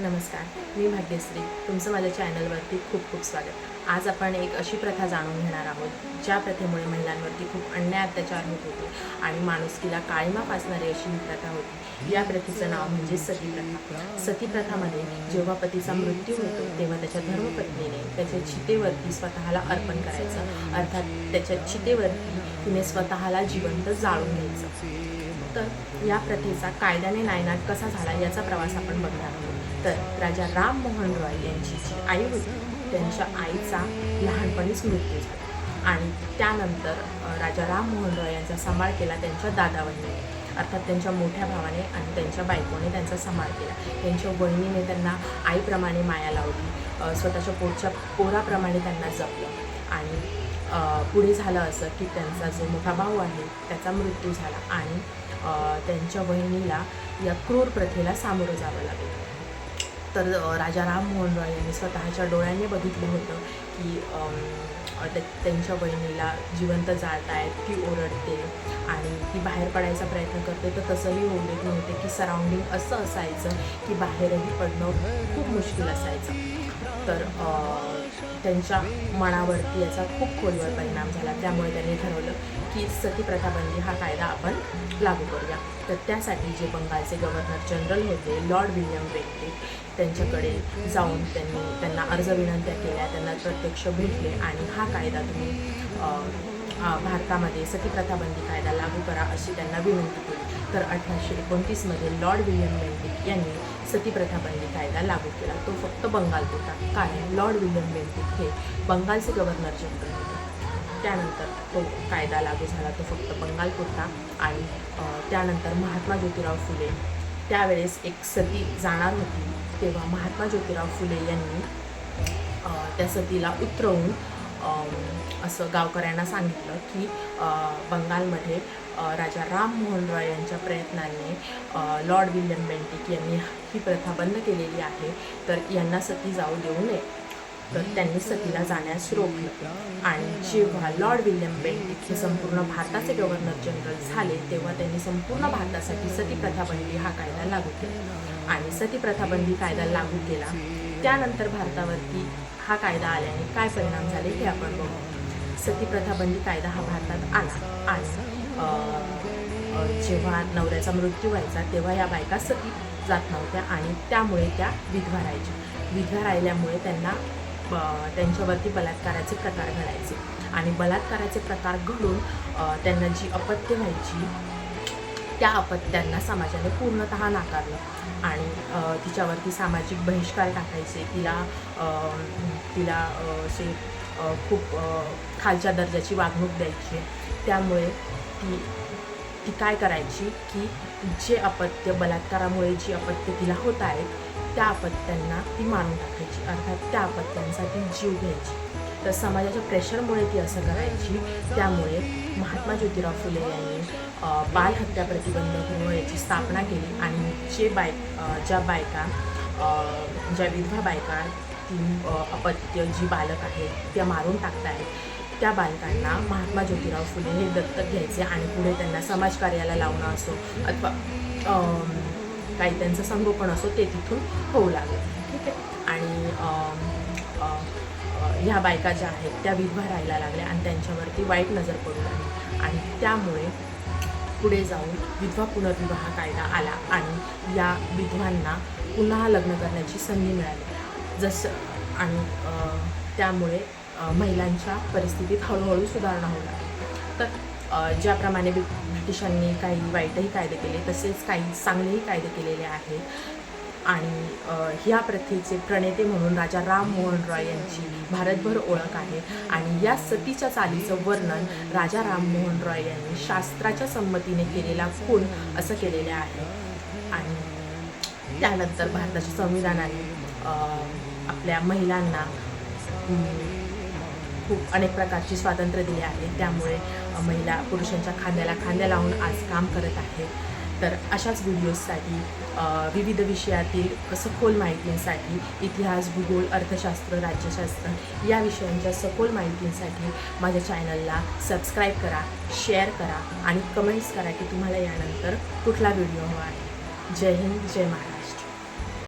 नमस्कार मी भाग्यश्री. तुमचं माझ्या चॅनलवरती खूप खूप स्वागत. आज आपण एक अशी प्रथा जाणून घेणार आहोत ज्या प्रथेमुळे महिलांवरती खूप अन्याय अत्याचार होत होते आणि माणुसकीला काळीमा फासणारी अशी ही प्रथा होती. या प्रथेचं नाव म्हणजे सती प्रथा. सती प्रथामध्ये जेव्हा पतीचा मृत्यू होतो तेव्हा त्याच्या धर्मपत्नीने त्याच्या चितेवरती स्वतःला अर्पण करायचं. अर्थात त्याच्या चितेवरती तिने स्वतःला जिवंत जाळून घ्यायचं. तर या प्रथेचा कायद्याने नायनाट कसा झाला याचा प्रवास आपण बघणार आहोत. तर राजा राम मोहन रॉय यांची जी आई होती त्यांच्या आईचा लहानपणीच मृत्यू झाला. आणि त्यानंतर राजा राम मोहन रॉय यांचा सांभाळ केला त्यांच्या दादा अर्थात त्यांच्या मोठ्या भावाने आणि त्यांच्या बायकोने त्यांचा सांभाळ केला. त्यांच्या बहिणीने त्यांना आईप्रमाणे माया लावली. स्वतःच्या पोटच्या पोराप्रमाणे त्यांना जपलं. आणि पुढे झालं असं की त्यांचा जो मोठा भाऊ आहे त्याचा मृत्यू झाला. आणि त्यांच्या बहिणीला या क्रूर प्रथेला सामोरं जावं लागलं. तर राजा राममोहन रॉय यांनी स्वतःच्या डोळ्यांनी बघितलं होतं की त्या- त्यांच्या बहिणीला जिवंत जात आहेत ती ओरडते आणि ती बाहेर पडायचा प्रयत्न करते. तर तसंही होऊ देत नव्हते की सराउंडिंग असं असायचं की बाहेरही पडणं खूप मुश्किल असायचं. तर त्यांच्या मनावरती याचा खूप खोलवर परिणाम झाला. त्यामुळे त्यांनी ठरवलं की सती प्रथाबंदी हा कायदा आपण लागू करूया. तर त्यासाठी जे बंगालचे गव्हर्नर जनरल होते लॉर्ड विल्यम बेंटे त्यांच्याकडे जाऊन त्यांनी त्यांना अर्ज विनंत्या केल्या. त्यांना प्रत्यक्ष भेटले आणि हा कायदा तुम्ही भारतामध्ये सती प्रथाबंदी कायदा लागू करा अशी त्यांना विनंती केली. तर अठराशे एकोणतीसमध्ये लॉर्ड विल्यम बेंटिक यांनी सती प्रथाबंदी कायदा लागू केला. तो फक्त बंगाल होता. कारण लॉर्ड विलियम बेंटिक हे बंगालचे गव्हर्नर जनरल होते. त्यानंतर तो कायदा लागू झाला. तो फक्त बंगाल होता आणि त्यानंतर महात्मा ज्योतिराव फुले. त्यावेळेस एक सती जाणार होती. तेव्हा महात्मा ज्योतिराव फुले यांनी त्या सतीला उतरवून असं गावकऱ्यांना सांगितलं की बंगालमध्ये राजा राम मोहन रॉय यांच्या प्रयत्नाने लॉर्ड विल्यम बेंटिक यांनी ही प्रथा बंद केलेली आहे तर यांना सती जाऊ देऊ नये. तर त्यांनी सतीला जाण्यास रोखलं. आणि जेव्हा लॉर्ड विल्यम बेंटिक हे संपूर्ण भारताचे गव्हर्नर जनरल झाले तेव्हा त्यांनी संपूर्ण भारतासाठी सती प्रथाबंदी हा कायदा लागू केला. आणि सती प्रथाबंदी कायदा लागू केला त्यानंतर भारतावरती हा कायदा आल्याने काय परिणाम झाले हे आपण बघू. सती प्रथाबंदी कायदा हा भारतात आला आज जेव्हा नवऱ्याचा मृत्यू व्हायचा तेव्हा या बायका सती जात नव्हत्या आणि त्यामुळे त्या विधवा राहायच्या. विधवा राहिल्यामुळे त्यांना त्यांच्यावरती बलात्काराचे प्रकार घडायचे. आणि बलात्काराचे प्रकार घडून त्यांना जी अपत्य व्हायची त्या अपत्यांना समाजाने पूर्णतः नाकारलं. आणि तिच्यावरती सामाजिक बहिष्कार टाकायचे. तिला तिला असे खूप खालच्या दर्जाची वागणूक द्यायची. त्यामुळे ती ती काय करायची की जे अपत्य बलात्कारामुळे जी अपत्य तिला होत आहेत त्या अपत्यांना ती मारून टाकायची. अर्थात त्या अपत्यांसाठी जीव घ्यायची. तर समाजाच्या प्रेशरमुळे ती असं करायची. त्यामुळे महात्मा ज्योतिराव फुले यांनी बालहत्या प्रतिबंध गृह याची स्थापना केली आणि जे बाय ज्या बायका ज्या विधवा बायका ती अपत्य जी बालक आहेत त्या मारून टाकतायत. त्या बालकांना महात्मा ज्योतिराव फुले हे दत्तक घ्यायचे आणि पुढे त्यांना समाजकार्याला लावणं असो अथवा काही त्यांचं संगोपन असो ते तिथून होऊ लागलं. ठीक आहे? आणि ह्या बायका ज्या आहेत त्या विधवा राहायला लागल्या आणि त्यांच्यावरती वाईट नजर पडू लागली. आणि त्यामुळे पुढे जाऊन विधवा पुनर्विवाह कायदा आला आणि या विधवांना पुन्हा लग्न करण्याची संधी मिळाली. जसं आणि त्यामुळे महिलांच्या परिस्थितीत हळूहळू सुधारणा होऊ लागली तर ज्याप्रमाणे ब्रिटिशांनी काही वाईटही कायदे केले तसेच काही चांगलेही कायदे केलेले आहेत. आणि ह्या प्रथेचे प्रणेते म्हणून राजा राम मोहन रॉय यांची भारतभर ओळख आहे. आणि या सतीच्या चालीचं वर्णन राजा राम मोहन रॉय यांनी शास्त्राच्या संमतीने केलेला खून असं केलेले आहे. आणि त्यानंतर भारताच्या संविधानाने आपल्या महिलांना खूप अनेक प्रकारची स्वातंत्र्य दिले आहे. त्यामुळे महिला पुरुषांच्या खांद्याला खांद्या लावून आज काम करत आहेत. तर अशाच व्हिडिओजसाठी विविध विषयातील सखोल माहितींसाठी इतिहास भूगोल अर्थशास्त्र राज्यशास्त्र या विषयांच्या सखोल माहितींसाठी माझ्या चॅनलला सबस्क्राईब करा शेअर करा आणि कमेंट्स करा की तुम्हाला यानंतर कुठला व्हिडिओ हवा आहे. जय हिंद जय महाराष्ट्र.